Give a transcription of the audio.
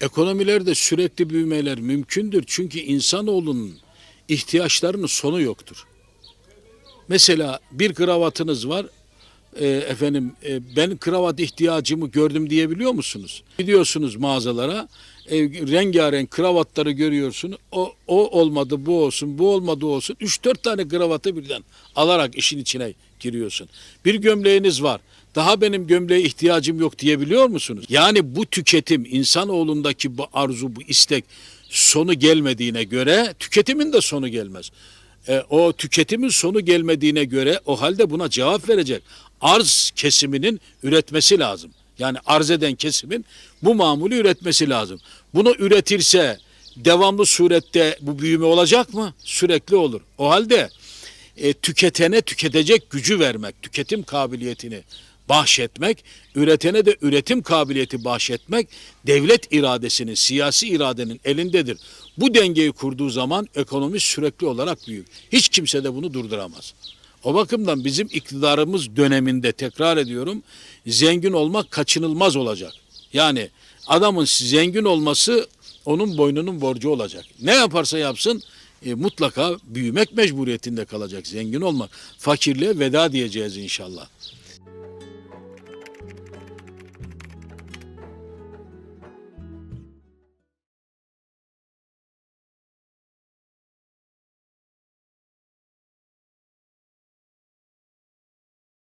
Ekonomilerde sürekli büyümeler mümkündür. Çünkü insanoğlunun ihtiyaçlarının sonu yoktur. Mesela bir kravatınız var. E, efendim e, ben kravat ihtiyacımı gördüm diyebiliyor musunuz? Gidiyorsunuz mağazalara. E, rengarenk kravatları görüyorsun. O, o olmadı bu olsun, bu olmadı olsun. 3-4 tane kravatı birden alarak işin içine giriyorsun. Bir gömleğiniz var. Daha benim gömleğe ihtiyacım yok diyebiliyor musunuz? Yani bu tüketim, insanoğlundaki bu arzu, bu istek sonu gelmediğine göre tüketimin de sonu gelmez. E, o tüketimin sonu gelmediğine göre o halde buna cevap verecek. Arz kesiminin üretmesi lazım. Yani arz eden kesimin bu mamulü üretmesi lazım. Bunu üretirse devamlı surette bu büyüme olacak mı? Sürekli olur. O halde e, tüketene tüketecek gücü vermek, tüketim kabiliyetini bahşetmek, üretene de üretim kabiliyeti bahşetmek devlet iradesinin, siyasi iradenin elindedir. Bu dengeyi kurduğu zaman ekonomi sürekli olarak büyür. Hiç kimse de bunu durduramaz. O bakımdan bizim iktidarımız döneminde tekrar ediyorum zengin olmak kaçınılmaz olacak. Yani adamın zengin olması onun boynunun borcu olacak. Ne yaparsa yapsın e, mutlaka büyümek mecburiyetinde kalacak zengin olmak. Fakirliğe veda diyeceğiz inşallah.